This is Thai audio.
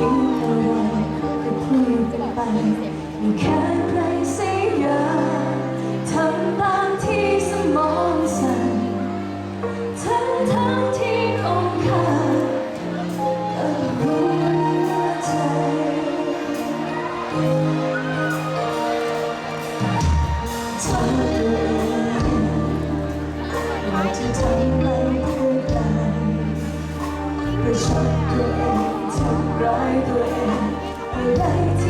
ทิ้งตัวแต่พูดกันไปอยู่แค่ใรสียาทำตามที่สมองสั่งทั้งทั้งที่คงค่าแต่หัวใจเธอเองอยาจะทำไรพูดไปประชดตัวเอ ร้ายตัวเองอะไรที่